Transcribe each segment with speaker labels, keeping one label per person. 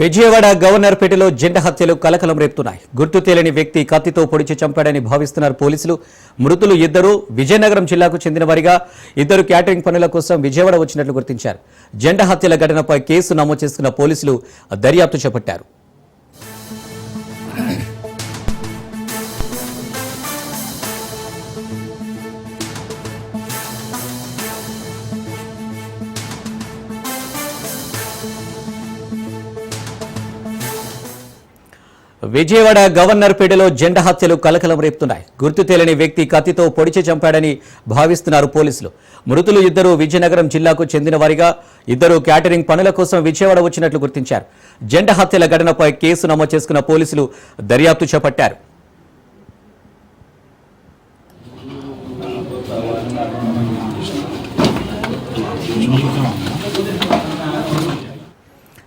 Speaker 1: Vijayawada governor పేటలో జెండా హత్యలు కలకలం రేపుతున్నాయి. గుర్తు తెలియని వ్యక్తి కత్తితో పొడిచి చంపాడని భావిస్తున్నారు పోలీసులు. మృతులు ఇద్దరు విజయనగరం జిల్లాకు చెందిన వారిగా ఇద్దరు క్యాటరింగ్ పనుల కోసం విజయవాడ వచ్చినట్లు గుర్తించారు. జెండా హత్యల ఘటనపై కేసు నమోదు చేసుకున్న పోలీసులు దర్యాప్తు చేపట్టారు. విజయవాడ గవర్నర్ పేటలో జెండా హత్యలు కలకలం రేపుతున్నాయి. గుర్తు తెలియని వ్యక్తి కత్తితో పొడిచి చంపాడని భావిస్తున్నారు పోలీసులు. మృతులు ఇద్దరు విజయనగరం జిల్లాకు చెందిన వారిగా ఇద్దరు క్యాటరింగ్ పనుల కోసం విజయవాడ వచ్చినట్లు గుర్తించారు. జెండా హత్యల ఘటనపై కేసు నమోదు చేసుకున్న పోలీసులు దర్యాప్తు చేపట్టారు.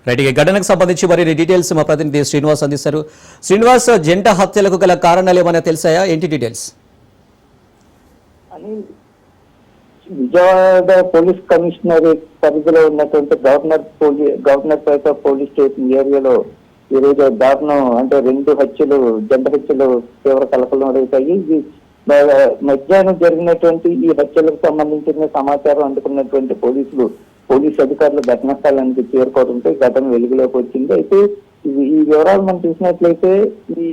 Speaker 1: రైట్ ఘటనకు సంబంధించి మరిన్ని డీటెయిల్స్ మా ప్రతినిధి శ్రీనివాస్ అందిస్తారు. శ్రీనివాస్ జంట హత్యలకు గల కారణాలు ఏమైనా తెలిసాయా? ఏంటి డీటెయిల్స్
Speaker 2: విజయవాడ పోలీస్ కమిషనర్ పరిధిలో ఉన్నటువంటి governor police governor pet police station ఏరియాలో ఈ రోజు దారుణం అంటే రెండు హత్యలు జంట హత్యలు తీవ్ర కలకలం అడుగుతాయి ఇది మధ్యాహ్నం జరిగినటువంటి ఈ హత్యలకు సంబంధించిన సమాచారం అందుకున్నటువంటి పోలీసులు పోలీసు అధికారులు ఘటనా స్థలానికి చేరుకోవడంతో ఘటన వెలుగులోకి వచ్చింది. అయితే ఈ వివరాలు మనం చూసినట్లయితే ఈ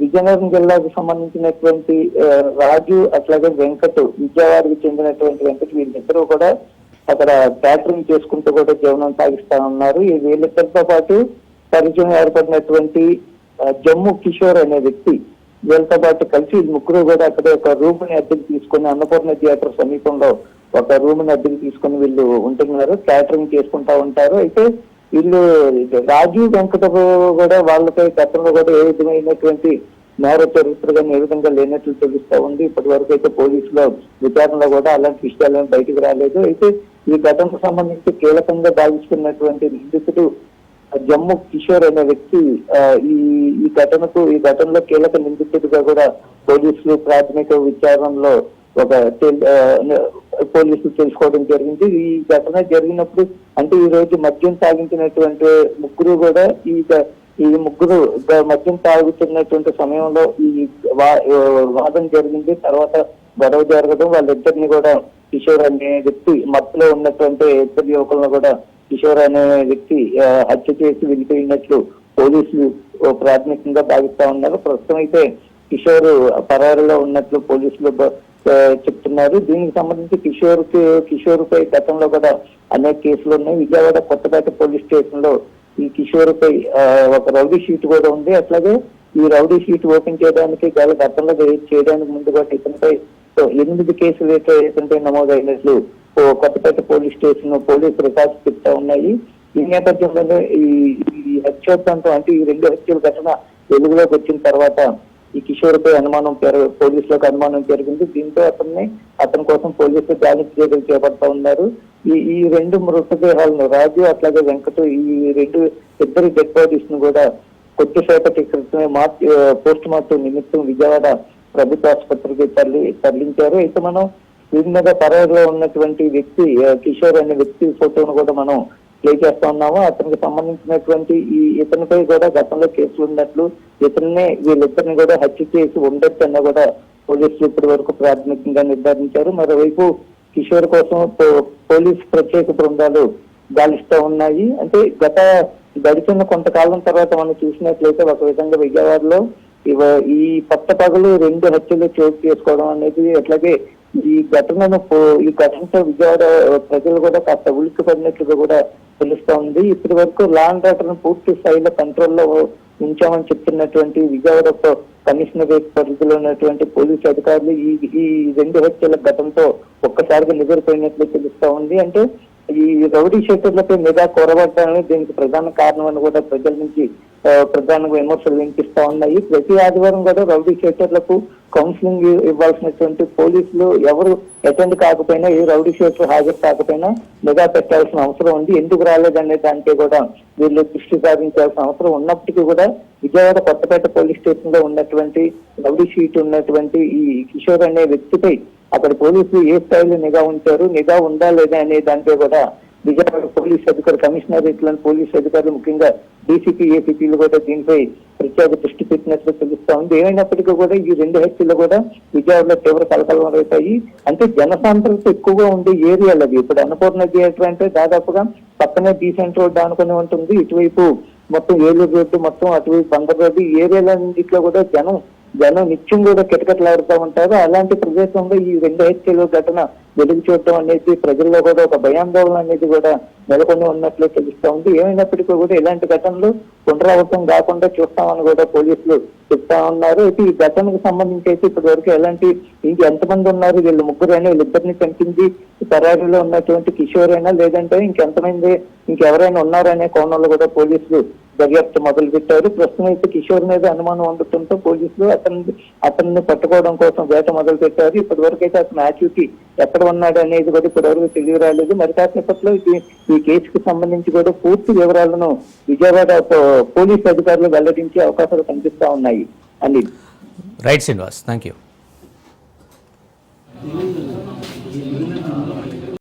Speaker 2: విజయనగరం జిల్లాకు సంబంధించినటువంటి రాజు అట్లాగే వెంకట్ విజయవాడకి చెందినటువంటి వెంకట్ వీళ్ళిద్దరూ కూడా అక్కడ క్యాటరింగ్ చేసుకుంటూ కూడా జీవనం సాగిస్తా ఉన్నారు. ఈ వీళ్ళిద్దరితో పాటు పరిచయం ఏర్పడినటువంటి జమ్ము కిషోర్ అనే వ్యక్తి వీళ్ళతో పాటు కలిసి ముగ్గురు కూడా అక్కడ ఒక రూమ్ని అద్దెకు తీసుకుని అన్నపూర్ణ థియేటర్ సమీపంలో ఒక రూమ్ అద్దెకి తీసుకుని వీళ్ళు ఉంటున్నారు క్యాటరింగ్ చేసుకుంటా ఉంటారు. అయితే వీళ్ళు రాజు వెంకట కూడా వాళ్ళపై గతంలో కూడా ఏ విధమైనటువంటి నేర చరిత్ర కానీ ఏ విధంగా లేనట్లు తెలుస్తా ఉంది. ఇప్పటి వరకు అయితే పోలీసులో విచారణలో కూడా అలాంటి విషయాలు ఏమీ బయటకు రాలేదు. అయితే ఈ ఘటనకు సంబంధించి కీలకంగా భావిస్తున్నటువంటి నిందితుడు జమ్ము కిషోర్ అనే వ్యక్తి ఈ ఈ ఘటనకు ఈ ఘటనలో కీలక నిందితుడిగా కూడా పోలీసులు ప్రాథమిక విచారణలో ఒక పోలీసులు తెలుసుకోవడం జరిగింది. ఈ ఘటన జరిగినప్పుడు అంటే ఈ రోజు మద్యం సాగించినటువంటి ముగ్గురు కూడా ఈ ఈ ముగ్గురు మద్యం తాగుతున్నటువంటి సమయంలో ఈ వా- జరిగింది. తర్వాత గొడవ జరగడం వాళ్ళిద్దరిని కూడా కిషోర్ అనే వ్యక్తి మత్తులో ఉన్నటువంటి ఇద్దరు యువకులను కూడా కిషోర్ అనే వ్యక్తి హత్య చేసి వెళ్ళిపోయినట్లు పోలీసులు ప్రాథమికంగా భావిస్తా ఉన్నారు. ప్రస్తుతం అయితే కిషోర్ పరారులో ఉన్నట్లు పోలీసులు చెప్తున్నారు. దీనికి సంబంధించి కిషోర్ కిషోర్ పై గతంలో కూడా అనేక కేసులు ఉన్నాయి. విజయవాడ కొత్తపేట పోలీస్ స్టేషన్లో ఈ కిషోర్ పై ఒక రౌడీ షీట్ కూడా ఉంది. అట్లాగే ఈ రౌడీ షీట్ ఓపెన్ చేయడానికి గల గతంలో చేయడానికి ముందు కూడా ఇతనిపై ఎనిమిది కేసులు అయితే ఇతనిపై నమోదైనట్లు Kothapet police station police records చెప్తా ఉన్నాయి. ఈ నేపథ్యంలోనే ఈ ఈ అంటే ఈ రెండు హత్యల ఘటన వెలుగులోకి వచ్చిన తర్వాత ఈ కిషోర్ పై అనుమానం పోలీసులకు అనుమానం పెరిగింది. దీంతో అతన్ని అతని కోసం పోలీసులు గాలింపు చర్యలు చేపడతా ఉన్నారు. ఈ ఈ రెండు మృతదేహాలను రాజు అట్లాగే వెంకట ఈ రెండు ఇద్దరు డెడ్ బాడీస్ను కూడా కొద్దిసేపటి క్రితమే మార్చి పోస్ట్ మార్టం నిమిత్తం విజయవాడ ప్రభుత్వ ఆసుపత్రికి తరలి తరలించారు. అయితే మనం దీని మీద పరాయిలో ఉన్నటువంటి వ్యక్తి కిషోర్ అనే వ్యక్తి ఫోటోను కూడా మనం ప్లే చేస్తా ఉన్నాము అతనికి సంబంధించినటువంటి ఈ ఇతనిపై కూడా గతంలో కేసులు ఉన్నట్లు ఇతన్ని వీళ్ళిద్దరిని కూడా హత్య చేసి ఉండొచ్చు అన్న కూడా పోలీసులు ఇప్పటి వరకు ప్రాథమికంగా నిర్ధారించారు. మరోవైపు కిషోర్ కోసం పో- పోలీస్ ప్రత్యేక బృందాలు గాలిస్తా ఉన్నాయి. అంటే గత గడిచిన కొంతకాలం తర్వాత మనం చూసినట్లయితే ఒక విధంగా విజయవాడలో ఇవ- ఈ పట్ట పగలు రెండు హత్యలు చోటు చేసుకోవడం అనేది అట్లాగే ఈ ఘటనను ఈ ఘటనతో విజయవాడ ప్రజలు కూడా కాస్త ఉలిక్కిపడినట్లుగా కూడా తెలుస్తోంది ఇప్పటి వరకు ల్యాండ్ అండ్ పూర్తి స్థాయిలో కంట్రోల్లో ఉంచామని చెప్తున్నటువంటి విజయవాడ కమిషనర్ కమిషనరేట్ పరిధిలో ఉన్నటువంటి పోలీసు అధికారులు ఈ ఈ రెండు హత్యల ఘటనతో ఒక్కసారిగా నిద్రపోయినట్లు తెలుస్తా ఉంది. అంటే ఈ రౌడీ షెటర్లపై మెగా కోరబడ్డాలని దీనికి ప్రధాన కారణం అని కూడా ప్రజల నుంచి ప్రధానంగా విమర్శలు వినిపిస్తా ఉన్నాయి. ప్రతి ఆదివారం కూడా రౌడీ షేటర్లకు కౌన్సిలింగ్ ఇవ్వాల్సినటువంటి పోలీసులు ఎవరు అటెండ్ కాకపోయినా ఏ రౌడీ షేటర్ హాజరు కాకపోయినా నిఘా పెట్టాల్సిన అవసరం ఉంది. ఎందుకు రాలేదనే దానిపై కూడా వీళ్ళు దృష్టి సాధించాల్సిన అవసరం ఉన్నప్పటికీ కూడా విజయవాడ కొత్తపేట పోలీస్ స్టేషన్లో ఉన్నటువంటి రౌడీ షీట్ ఉన్నటువంటి ఈ కిషోర్ అనే వ్యక్తిపై అక్కడ పోలీసులు ఏ స్థాయిలో నిఘా ఉంచారు నిఘా ఉందా లేదా అనే దానిపై కూడా విజయవాడ పోలీస్ అధికారులు కమిషనర్ ఇట్లాంటి పోలీస్ అధికారులు ముఖ్యంగా డీసీపీ ఏసీపీలు కూడా దీనిపై ప్రత్యేక దృష్టి పెట్టినట్లు తెలుస్తా ఉంది. ఏమైనప్పటికీ కూడా ఈ రెండు హత్యలు కూడా విజయవాడలో తీవ్ర కలకలం రేపాయి. అంటే జనసాంద్రత ఎక్కువగా ఉండే ఏరియాలు అవి. ఇప్పుడు అన్నపూర్ణ థియేటర్ అంటే దాదాపుగా పక్కనే డీసెంట్ రోడ్ అనుకుని ఉంటుంది. ఇటువైపు మొత్తం ఏలూరు రోడ్డు మొత్తం అటువైపు బందర్ రోడ్డు. ఈ ఏరియాలన్నింటిలో కూడా జనం జనం నిత్యం కూడా కిటకట్లాడుతూ ఉంటారు. అలాంటి ప్రదేశంలో ఈ రెండు హత్యలు ఘటన వెలుగు చూడటం అనేది ప్రజల్లో కూడా ఒక భయాందోళన అనేది కూడా నెలకొని ఉన్నట్లు తెలుస్తా ఉంది. ఏమైనప్పటికీ కూడా ఇలాంటి ఘటనలు పునరావృతం కాకుండా చూస్తామని కూడా పోలీసులు చెప్తా ఉన్నారు. అయితే ఈ ఘటనకు సంబంధించి అయితే ఇప్పటి వరకు ఎలాంటి ఇంక ఎంతమంది ఉన్నారు? వీళ్ళు ముగ్గురైనా వీళ్ళిద్దరిని చంపింది తరారీలో ఉన్నటువంటి కిషోర్ అయినా లేదంటే ఇంకెంతమంది ఇంకెవరైనా ఉన్నారనే కోణంలో కూడా పోలీసులు దర్యాప్తు మొదలు పెట్టారు ప్రస్తుతం అయితే కిషోర్ మీద అనుమానం ఉండటంతో పోలీసులు అతన్ని అతన్ని పట్టుకోవడం కోసం వేట మొదలు పెట్టారు ఇప్పటి వరకు అయితే అతను యాక్టివిటీ ఎక్కడ ఉన్నాడు అనేది కూడా ఇప్పటి వరకు తెలియరాలేదు. మరి కాసేపట్లో ఈ ఈ కేసుకు సంబంధించి కూడా పూర్తి వివరాలను విజయవాడ పోలీసు పోలీస్ అధికారులు వెల్లడించే అవకాశాలు కనిపిస్తా ఉన్నాయి. Anil
Speaker 1: right Srinivas thank you